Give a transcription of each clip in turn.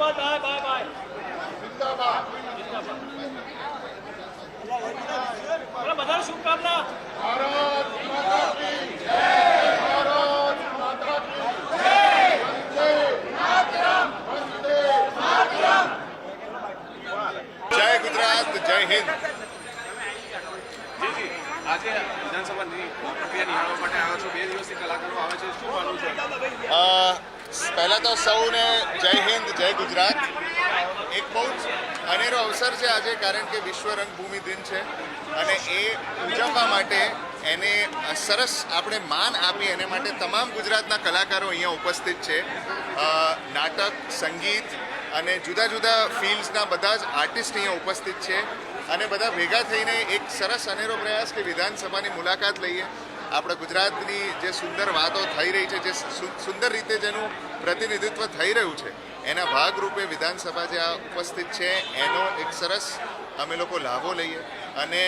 જિંદાબાદ bye bye bye. જિંદાબાદ. બધાને શુભકામના. જય ગુજરાત જય હિન્દ. જી જી. આજે વિધાનસભાની પ્રક્રિયા નિહાળવા માટે આવ્યા છો. બે દિવસથી કલાકારો આવે છે. શું માનવું છે? અ, પહેલા તો સૌને જય હિન્દ, જય ગુજરાત. એક બહુ જ અનેરો અવસર છે આજે, કારણ કે વિશ્વ રંગભૂમિ દિન છે. અને એ ઉજવવા માટે એને સરસ આપણે માન આપી એને માટે તમામ ગુજરાતના કલાકારો અહીંયા ઉપસ્થિત છે. નાટક, સંગીત અને જુદા જુદા ફિલ્ડ્સના બધા જ આર્ટિસ્ટ અહીંયા ઉપસ્થિત છે. અને બધા ભેગા થઈને એક સરસ અનેરો પ્રયાસ કે વિધાનસભાની મુલાકાત લઈએ. આપણા ગુજરાતની જે સુંદર વાતો થઈ રહી છે જે સુંદર રીતે જેનું પ્રતિનિધિત્વ થઈ રહ્યું છે એના ભાગરૂપે વિધાનસભા જે આ ઉપસ્થિત છે એનો એક સરસ અમે લોકો લાભો લઈએ. અને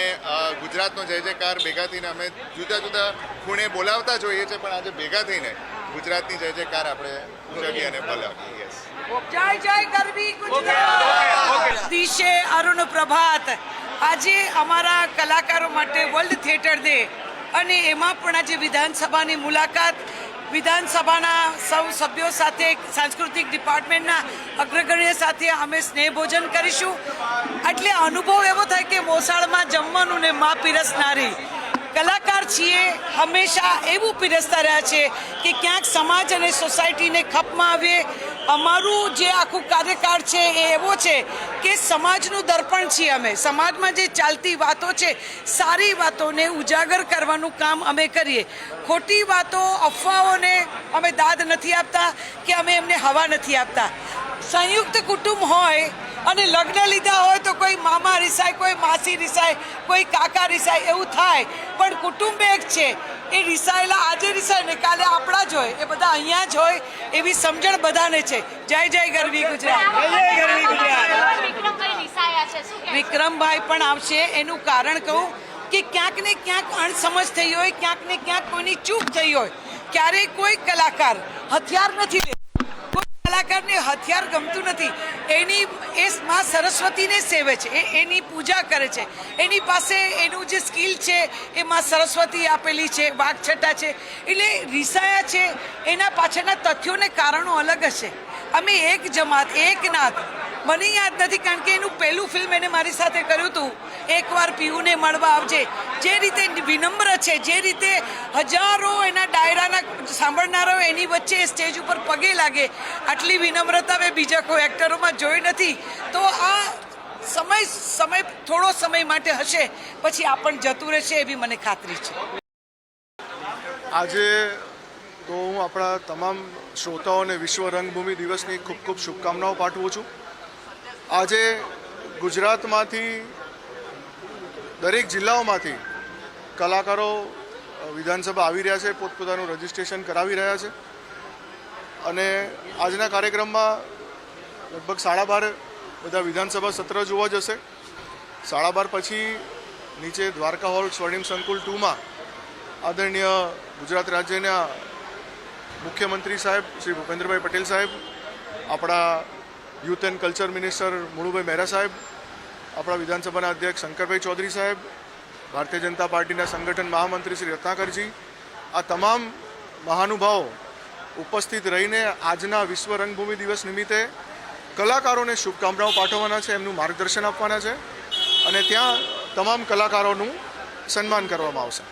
ગુજરાતનો જય જયકાર ભેગા થઈને અમે જુદા જુદા ખૂણે બોલાવતા જોઈએ છે પણ આજે ભેગા થઈને ગુજરાતની જય જયકાર આપણે ઉજવીએ અને બોલાવીએ. યસ જય જય ગરવી ગુજરાત. દિશે અરુણ પ્રભાત. આજે અમારા કલાકારો માટે વર્લ્ડ થિયેટર ડે અને એમાં પણ આજે વિધાનસભાની મુલાકાત. વિધાનસભાના સૌ સભ્યો સાથે સાંસ્કૃતિક ડિપાર્ટમેન્ટના અગ્રગણ્ય સાથે અમે સ્નેહ ભોજન કરીશું. એટલે અનુભવ એવો થાય કે મોસાળમાં જમવાનું ને મા પીરસનારી. કલાકાર છીએ, હંમેશા એવું પીરસતા રહ્યા છે કે ક્યાંક સમાજ અને સોસાયટીને ખપમાં આવીએ અમારું જે આખું કાર્યકાળ છે એ એવો છે કે સમાજનું દર્પણ છીએ અમે. સમાજમાં જે ચાલતી વાતો છે, સારી વાતોને ઉજાગર કરવાનું કામ અમે કરીએ. ખોટી વાતો, અફવાઓને અમે દાદ નથી આપતા કે અમે એમને હવા નથી આપતા. સંયુક્ત કુટુંબ હોય અને લગ્ન લીધા હોય તો કોઈ મામા રિસાય, કોઈ માસી રિસાય, કોઈ કાકા રિસાય એવું થાય. પણ કુટુંબ એક છે. એ રિસાયેલા આજે રિસાય ને કાલે આપણા જ હોય. એ બધા અહીંયા જ હોય એવી સમજણ બધાને છે. જય જય ગરવી ગુજરાત. જય જય ગરવી ગુજરાત. વિક્રમભાઈ પણ આવશે એનું કારણ કહું કે ક્યાંક ને ક્યાંક અણસમજ થઈ હોય ક્યાંક ને ક્યાંક કોઈની ચૂક થઈ હોય. ક્યારેય કોઈ કલાકાર હથિયાર નથી કલાકારને હથિયાર ગમતું નથી. એની, એ માં સરસ્વતીને સેવે છે. એ, એની પૂજા કરે છે. એની પાસે એનું જે સ્કિલ છે, એ માં સરસ્વતી આપેલી છે, વાઘછટા છે. એટલે રિસાયા છે, એના પાછળના તથ્યોને કારણો અલગ હશે. અમે એક જમાત, એક નાથ મને યાદ નથી કારણ કે એનું પહેલું ફિલ્મ એને મારી સાથે કર્યું હતું. એકવાર પીયુને મળવા આવજે. જે રીતે વિનમ્ર છે, જે રીતે હજારો એના ડાયરાના સાંભળનારાઓ એની વચ્ચે સ્ટેજ ઉપર પગે લાગે, આટલી વિનમ્રતા મેં બીજા કોઈ એક્ટરોમાં જોઈ નથી. તો આ સમય સમય, થોડો સમય માટે હશે, પછી આપણ જતું રહેશે એવી મને ખાતરી છે. આજે તો હું આપણા તમામ શ્રોતાઓને વિશ્વ રંગભૂમિ દિવસની ખૂબ ખૂબ શુભકામનાઓ પાઠવું છું. આજે ગુજરાતમાંથી દરેક જિલ્લાઓમાંથી કલાકારો વિધાનસભા આવી રહ્યા છે, પોતપોતાનું રજિસ્ટ્રેશન કરાવી રહ્યા છે. અને આજના કાર્યક્રમમાં લગભગ સાડા બાર બધા વિધાનસભા સત્ર જોવા જશે. સાડા બાર પછી નીચે દ્વારકા હોલ, સ્વર્ણિમ સંકુલ ટુમાં આદરણીય ગુજરાત રાજ્યના મુખ્યમંત્રી સાહેબ શ્રી ભૂપેન્દ્રભાઈ પટેલ સાહેબ, આપણા youth and culture minister Mulubhai Mehra સાહેબ, આપણા વિધાનસભાના અધ્યક્ષ શંકરભાઈ ચૌધરી સાહેબ, ભારતીય જનતા પાર્ટીના સંગઠન મહામંત્રી શ્રી રત્નાકરજી, આ તમામ મહાનુભાવો ઉપસ્થિત રહીને આજના વિશ્વ રંગભૂમિ દિવસ નિમિત્તે કલાકારોને શુભકામનાઓ પાઠવવાના છે, એમનું માર્ગદર્શન આપવાના છે અને ત્યાં તમામ કલાકારોનું સન્માન કરવામાં આવશે.